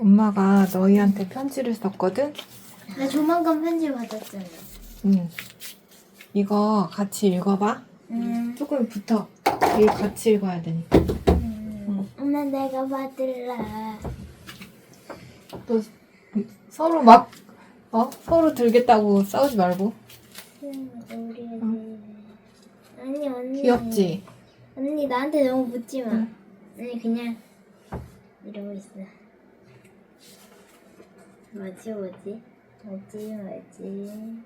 엄마가 너희한테 편지를 썼거든? 나 조만간 편지 받았잖아. 응. 이거 같이 읽어봐. 음. 조금 붙어. 이거 같이 읽어야 되니까. 음. 엄마 내가 받을래. 또 서로 막, 어? 서로 들겠다고 싸우지 말고. 음, 우리 아니 언니. 귀엽지? 언니 나한테 너무 묻지 마. 응. 언니 그냥 이러고 있어. 뭐지 뭐지? 뭐지 뭐지?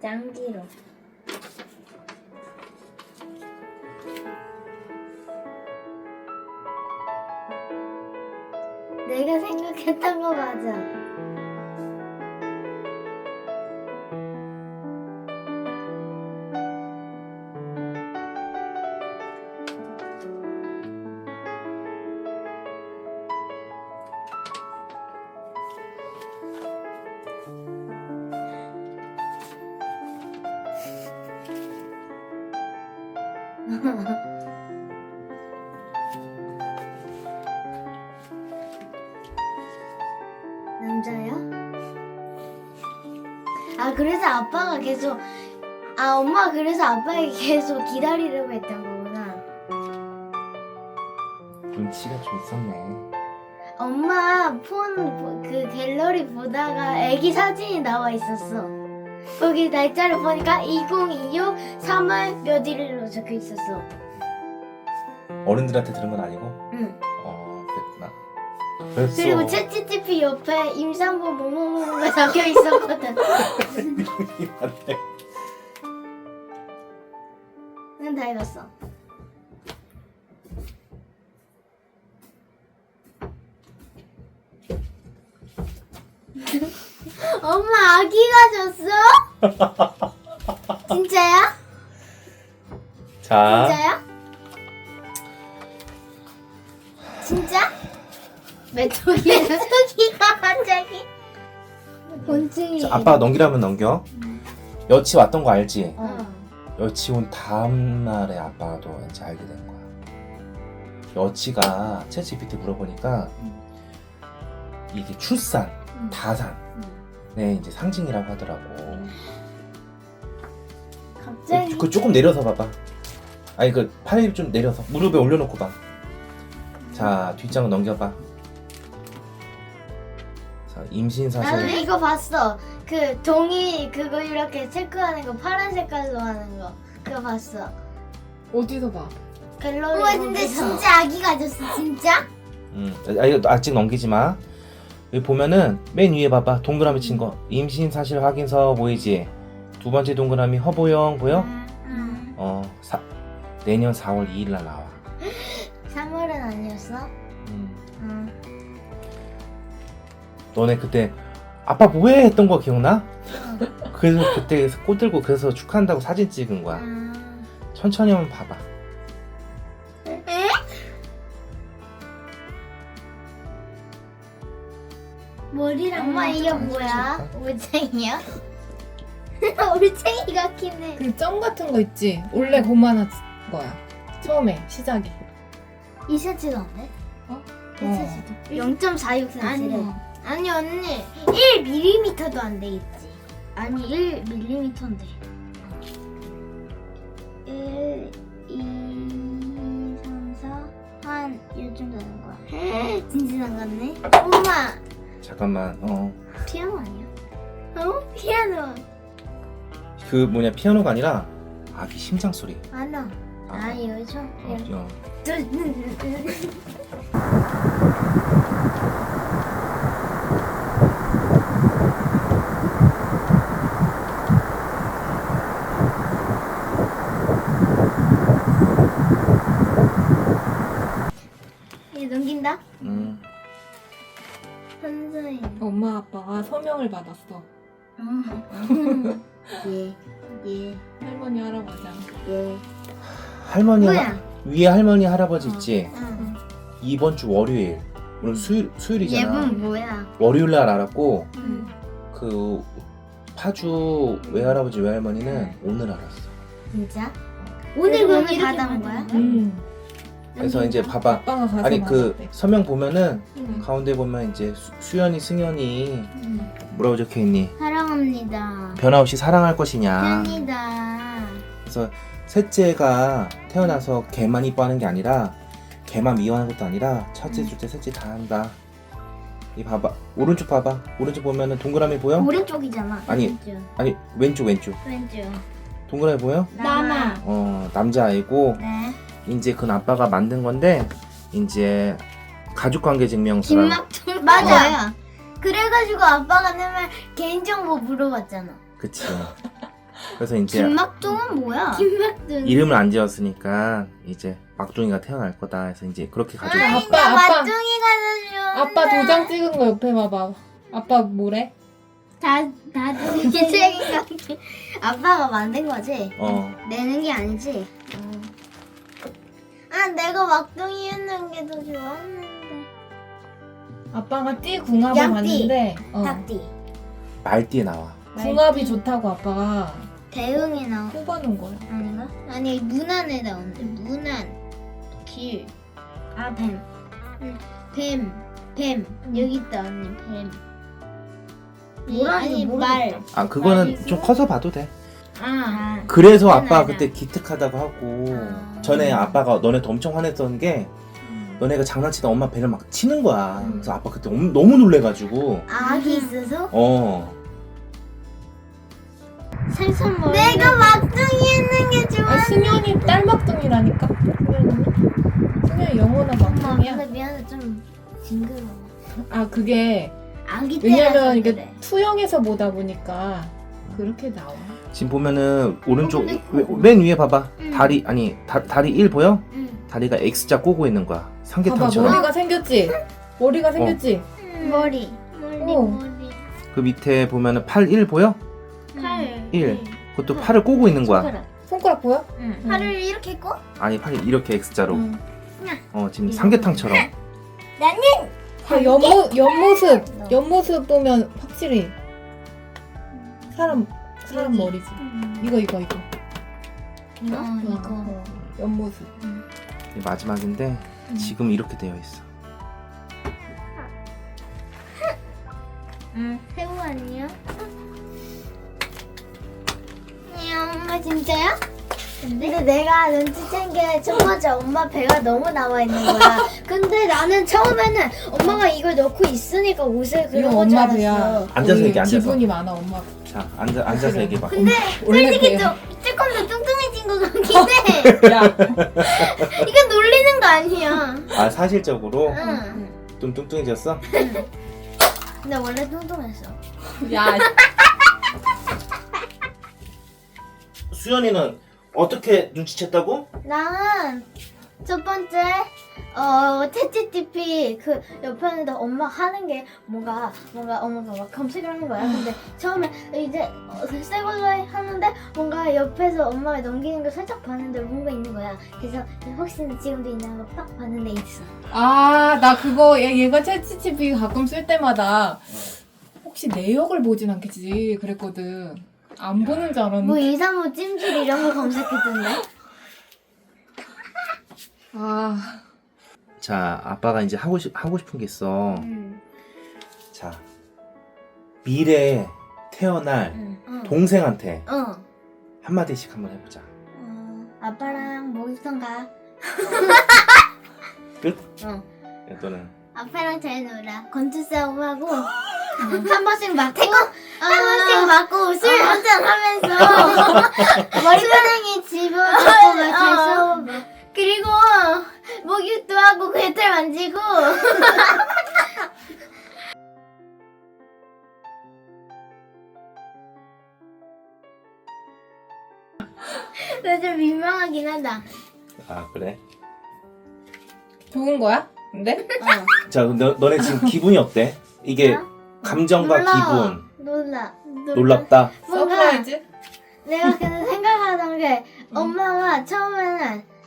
짱기로. 내가 생각했던 거 맞아. 남자야? 아 그래서 아빠가 계속 아 엄마 그래서 아빠에게 계속 기다리려고 했던 거구나. 눈치가 좀 있었네. 엄마 폰 그 갤러리 보다가 애기 사진이 나와 있었어. 거기 날짜를 보니까 2026 3월 몇 일로 적혀 있었어. 어른들한테 들은 건 아니고? 응. 어, 그랬구나. 그랬어. 그리고 채찌찌피 옆에 임산부 뭐뭐뭐가 적혀 있었거든. 맞네. 난 다 읽었어. 엄마 아기가 줬어? 진짜야? 자, 진짜야? 진짜? 메뚜기 메뚜기가 갑자기 곤충이 자, 아빠가 넘기라면 넘겨. 여치 왔던 거 알지? 어. 여치 온 다음 날에 아빠도 이제 알게 된 거야. 여치가 채찌피트 물어보니까 이게 출산, 음. 다산, 네 이제 상징이라고 하더라고. 갑자기 그 조금 내려서 봐봐. 아니 그팔좀 내려서 무릎에 올려놓고 봐. 자 뒷장을 넘겨봐. 자 임신 나도 사실 이거 봤어. 그 종이 그거 이렇게 체크하는 거 파란 색깔로 하는 거 그거 봤어. 어디서 봐? 갤러리. 우와 근데 진짜 아기 가졌어 진짜? 음, 아, 이거 아직 넘기지 마. 여기 보면은 맨 위에 봐봐 동그라미 친 거 임신 사실 확인서 보이지? 두 번째 동그라미 허보영 보여? 응. 어 사, 내년 4월 2일 날 나와. 3월은 아니었어? 음, 응. 너네 그때 아빠 뭐해 했던 거 기억나? 그래서 그때 꽃 들고 그래서 축하한다고 사진 찍은 거야. 아. 천천히 한번 봐봐. 엄마 이게 뭐야? 올챙이야? 올챙이 같긴 해. 그 점 같은 거 있지? 원래 그만한 거야. 처음에 시작이. 2cm도 안 돼? 어? 1cm도. 0.46cm. 아니, 아니 언니 1mm도 안 되겠지. 아니 1mm인데. 1, 2, 3, 4, 한 요즘 되는 거야. 진짜 나갔네. 엄마 잠깐만. 어. 피아노 아니야? 어? 피아노. 그 뭐냐 피아노가 아니라 아기 심장 소리. 아나. 아, 아 요즘. 어, 어. 얘 엄마 아빠가 서명을 받았어. 예, 예, 할머니 할아버지한테. 예. 할머니 하, 뭐야? 위에 할머니 할아버지 있지. 응. 이번 주 월요일. 오늘 수요일 수요일이잖아. 얘분 뭐야? 월요일 날 알았고 응. 그 파주 외할아버지 외할머니는 오늘 알았어. 진짜? 오늘 그럼 받아온 거야? 음. 그래서 이제 봐봐. 아빠가 가서 아니 그 말았대. 서명 보면은 응. 가운데 보면 이제 수, 수연이 승연이 응. 뭐라고 적혀 있니? 사랑합니다. 변함없이 사랑할 것이냐. 편이다. 그래서 셋째가 태어나서 걔만 이뻐하는 게 아니라 걔만 미워하는 것도 아니라 첫째, 둘째, 셋째 다 한다. 이 봐봐 오른쪽 봐봐 오른쪽 보면은 동그라미 보여? 오른쪽이잖아. 아니. 왼쪽. 아니 왼쪽 왼쪽 왼쪽. 동그라미 보여? 나나. 어 남자아이고 네. 이제 그건 아빠가 만든 건데 이제 가족관계 증명서랑 김막둥 맞아요. 그래가지고 아빠가 내말 개인정보 물어봤잖아. 그치 그래서 이제 김막둥은 뭐야? 김막둥. 이름을 안 지었으니까 이제 막둥이가 태어날 거다 해서 이제 그렇게 가지고 아이, 있는 거야. 아빠, 아빠. 막둥이가 더 아빠 도장 찍은 거 옆에 봐봐. 아빠 뭐래? 다 다둥이 책임감. 아빠가 만든 거지. 어 내는 게 아니지. 아 내가 막둥이였는 게 더 좋았는데. 아빠가 띠 궁합을 양띠. 봤는데 어, 닭띠. 말띠에 나와 궁합이 좋다고 아빠가 대응이 나오. 뽑아놓은 거야. 아닌가? 아니 문안에 나오는데 문안 길. 아 뱀. 뱀. 뱀. 여기 있다 언니 뱀. 뭐라는지 아니 모르겠다. 말. 아 그거는? 좀 커서 봐도 돼 아. 그래서 그건 아빠 알아. 그때 기특하다고 하고 아. 전에 아빠가 너네한테 엄청 화냈던 게 너네가 장난치다 엄마 배를 막 치는 거야 음. 그래서 아빠 그때 엄- 너무 놀래가지고 악이 있어서? 어 생선 내가 막둥이 했는 게 좋아. 아, 승현이 딸 막둥이라니까. 승현이. 승현이 영원한 엄마 막둥이야. 미안해 좀 징그러워. 아 그게 아기 때라서 왜냐면 이게 그래. 투영해서 보다 보니까 그렇게 나와. 지금 보면은 오른쪽 어, 근데 왜- 맨 위에 봐봐 음. 다리 아니 다, 다리 1 보여? 응. 다리가 X자 꼬고 있는 거야 봐봐 삼계탕처럼 머리가 생겼지. 머리가 생겼지. 머리. 머리 어. 머리. 그 밑에 보면은 팔 1 보여? 팔. 일. 그것도 팔을 꼬고 있는 거야 손가락. 손가락 보여? 응. 응. 팔을 이렇게 꼬? 아니 팔이 이렇게 X자로 응. 어 지금. 삼계탕처럼 나는 그 옆모 옆모습 옆모습 보면 확실히 사람 사람 여기. 머리지. 이거 이거 이거. 이거 어, 이거. 어, 옆모습. 이게 마지막인데 지금 이렇게 되어 있어 응. 새우 아니야? 야, 엄마 진짜야? 근데 내가 눈치챈 게첫 번째 엄마 배가 너무 나와 있는 거야. 근데 나는 처음에는 엄마가 이걸 넣고 있으니까 옷을 이거 그런 거줄 엄마 배야. 알았어. 앉아서 얘기해, 앉아서. 지분이 많아 엄마. 자 앉아, 앉아서 확실해. 얘기해 봐 근데 원래 솔직히. 좀 조금 더 뚱뚱해진 것 같긴 해. 야. 이건 놀리는 거 아니야. 아 사실적으로 응. 좀 뚱뚱해졌어? 근데 원래 뚱뚱했어. 야. 수연이는 어떻게 눈치챘다고? 나는 첫 번째 어 채찌티피 그 옆에는 엄마 하는 게 뭔가 뭔가 엄마가 막 검색을 하는 거야. 근데 처음에 이제 어, 새 걸로 하는데 뭔가 옆에서 엄마가 넘기는 걸 살짝 봤는데 뭔가 있는 거야. 그래서 혹시나 지금도 있나 하고 딱 봤는데 있어. 아, 나 그거 얘, 얘가 챗GPT 가끔 쓸 때마다 혹시 내 역을 보진 않겠지 그랬거든. 안 보는 줄 알았는데. 뭐 이상호 찜질 이런 거 검색했던데. 아, 자 아빠가 이제 하고, 싶, 하고 싶은 게 있어 응. 자 미래에 태어날 응. 응. 동생한테 어. 한마디씩 한번 해보자 어. 아빠랑 목욕탕 가. 끝? 어. 너는 아빠랑 잘 놀아. 건투 싸움 하고 한 번씩 맞고 한 번씩 맞고 술 한잔 하면서 머리카락에 집어넣고 막잘 싸우고 그리고 목욕도 하고 괴틀 만지고 근데 좀 민망하긴 하다. 아 그래? 좋은 거야? 근데? 어. 자 너, 너네 지금 기분이 어때? 이게 어? 감정과 놀라워. 기분 놀라. 놀라. 놀랍다 뭔가 서프라이즈? 내가 근데 생각하던 게 엄마가 처음에는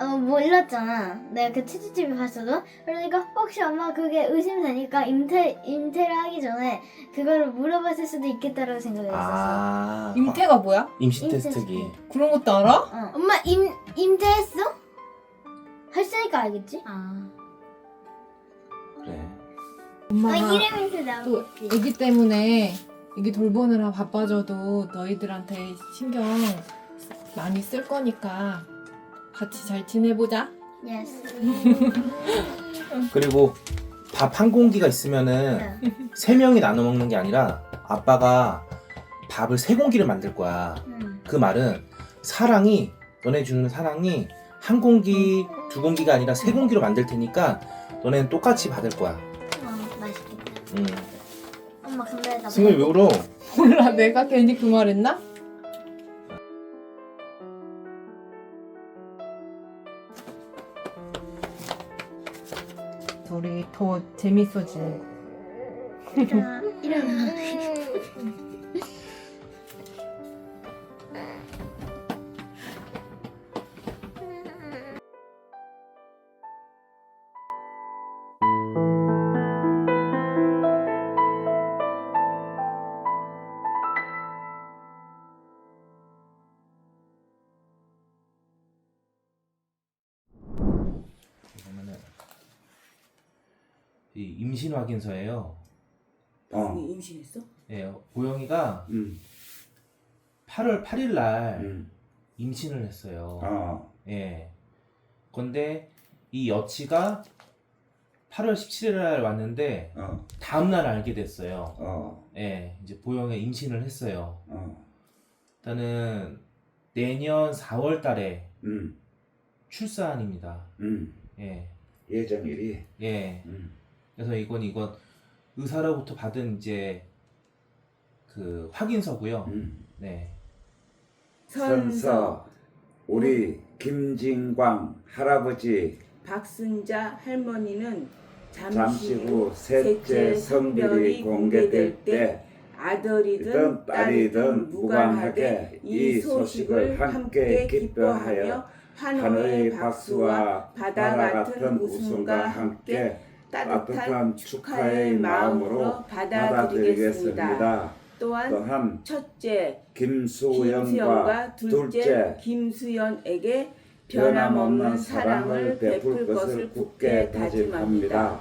어 몰랐잖아. 내가 그 치즈집에 갔어도 그러니까 혹시 엄마 그게 의심되니까 임태 임태를 하기 전에 그거를 물어봤을 수도 있겠다라고 생각했었어. 아 임태가 뭐야? 임시 임시 테스트기 그런 것도 알아? 어. 엄마 임 임대했어? 했으니까 알겠지? 아. 그래. 엄마가 아, 이름이 또 나오겠지. 애기 때문에 애기 돌보느라 바빠져도 너희들한테 신경 많이 쓸 거니까 같이 잘 지내보자. 그리고 밥 한 공기가 있으면은 세 명이 나눠 먹는 게 아니라 아빠가 밥을 세 공기를 만들 거야. 응. 그 말은 사랑이 너네 주는 사랑이 한 공기, 두 공기가 아니라 세 공기로 만들 테니까 너네는 똑같이 받을 거야. 어, 맛있겠다. 음. 엄마 근데 나 승우 왜 울어? 몰라 내가 괜히 그 말했나? 더 재밌어지네. 일어나. 일어나. 임신 확인서예요. 어. 임신했어? 예, 보영이가 음. 8월 8일 날 음. 임신을 했어요. 어. 예. 근데 이 여치가 8월 17일 날 왔는데 어. 다음 날 알게 됐어요. 어. 예, 이제 보영이 임신을 했어요. 어. 일단은 내년 4월 달에 음. 출산입니다. 음. 예. 예정일이. 예. 음. 그래서 이건 이건 의사로부터 받은 이제 그 확인서고요. 음. 네. 선서 우리 김진광 할아버지 박순자 할머니는 잠시, 잠시 후 셋째 성별이 공개될 때 아들이든 이든 딸이든 무관하게 무관하게 이 소식을 함께 기뻐하여 환호의 박수와 바다 같은 웃음과 함께 따뜻한 축하의 마음으로 받아들이겠습니다. 받아들이겠습니다. 또한 또한 첫째 김수영과 김수연과 둘째 둘째 김수연에게 변함없는 사랑을 베풀 것을 굳게 다짐합니다.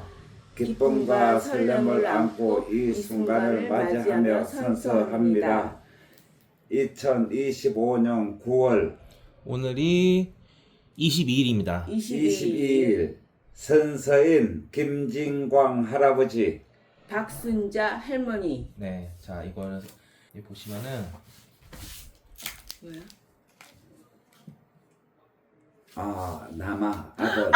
기쁨과 설렘을 안고 이 순간을 맞이하며 선서합니다. 2025년 9월 오늘이 22일입니다. 22일 22일 선서인 김진광 할아버지 박순자 할머니 네. 자, 이거는 여기 보시면은 뭐야? 아 남아 아들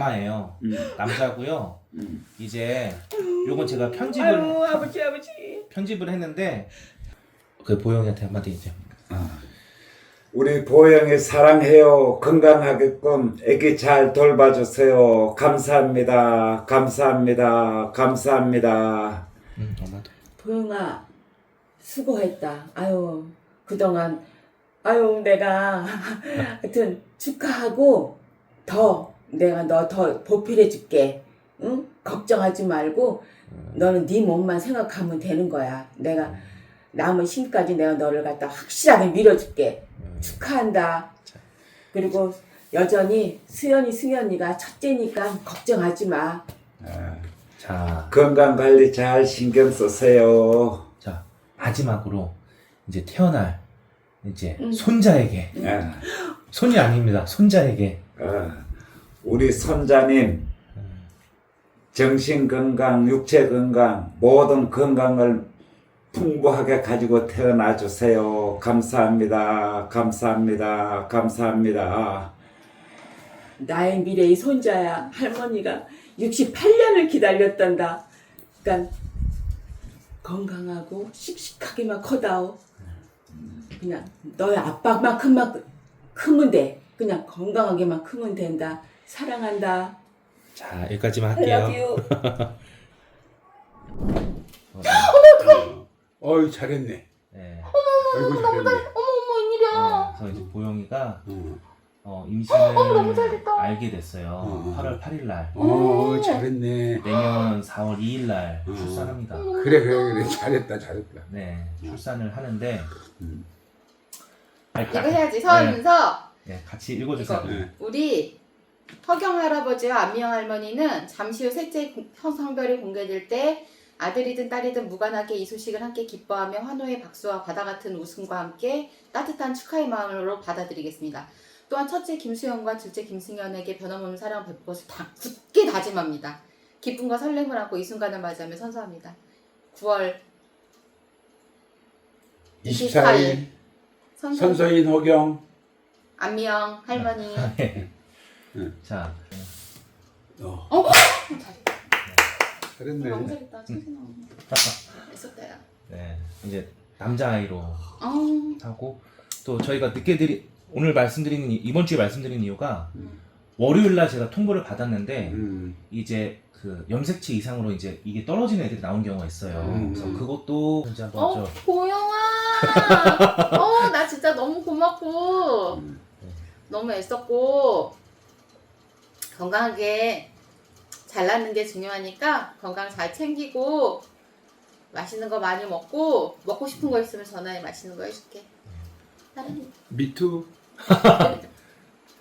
남아예요. 음, 남자고요. 음. 이제 요건 제가 편집을 아유 아버지 아버지 편집을 했는데 그 보영이한테 한마디 이제 아. 우리 보영이 사랑해요. 건강하게끔 애기 잘 돌봐주세요. 감사합니다. 감사합니다. 감사합니다. 음, 엄마도 보영아 수고했다 아유 그동안 아유 내가 하여튼 축하하고 더 내가 너 더 보필해 줄게. 응? 걱정하지 말고 너는 네 몸만 생각하면 되는 거야. 내가 남은 신까지 내가 너를 갖다 확실하게 밀어줄게. 축하한다. 그리고 여전히 수연이 승연이가 첫째니까 걱정하지 마. 아, 자, 건강 관리 잘 신경 쓰세요. 자 마지막으로 이제 태어날 이제 음. 손자에게. 아, 손이 아닙니다. 손자에게. 아, 우리 손자님 정신 건강, 육체 건강, 모든 건강을 풍부하게 가지고 태어나 주세요. 감사합니다. 감사합니다. 감사합니다. 나의 미래의 손자야 할머니가 68년을 기다렸단다. 그러니까 건강하고 씩씩하게만 커다오. 그냥 너의 아빠만큼만 크면 돼. 그냥 건강하게만 크면 된다. 사랑한다. 자 여기까지만 할게요. you. 어, 어이 잘했네. 네. 아이고 잘했네. 어머 어머 웬일이야? 네, 그래서 이제 보영이가 어, 어, 임신을. 알게 됐어요. 어. 8월 8일 날. 어 잘했네. 내년 4월 2일 날 음. 출산합니다. 그래 그래 그래 잘했다 잘했다. 네, 출산을 하는데 음. 아니, 이거 가- 해야지 서면서 네, 같이 읽어주세요. 이거. 네. 우리 허경 할아버지와 안미영 할머니는 잠시 후 셋째 공- 성별이 공개될 때 아들이든 딸이든 무관하게 이 소식을 함께 기뻐하며 환호의 박수와 바다 같은 웃음과 함께 따뜻한 축하의 마음으로 받아들이겠습니다. 또한 첫째 김수영과 둘째 김승현에게 변함없는 사랑을 베풀 것을 다 굳게 다짐합니다. 기쁨과 설렘을 안고 이 순간을 맞이하며 선서합니다. 9월 24일 선서 선서인 허경. 안미영 할머니 자, 어. 잘했네. 너무 잘했다. 천재 나오네. 야. 네, 이제 남자 아이로 어. 하고 또 저희가 늦게 드리 오늘 말씀드리는 이- 이번 주에 말씀드린 이유가 음. 월요일 날 제가 통보를 받았는데 음. 이제 그 염색치 이상으로 이제 이게 떨어지는 애들이 나온 경우가 있어요. 음. 그래서 그것도 이제 한번 어, 좀 보영아. 어, 나 진짜 너무 고맙고 음. 너무 애썼고 건강하게 잘 낳는 게 중요하니까 건강 잘 챙기고 맛있는 거 많이 먹고 먹고 싶은 거 있으면 전화해 맛있는 거 해줄게. 다른 미투.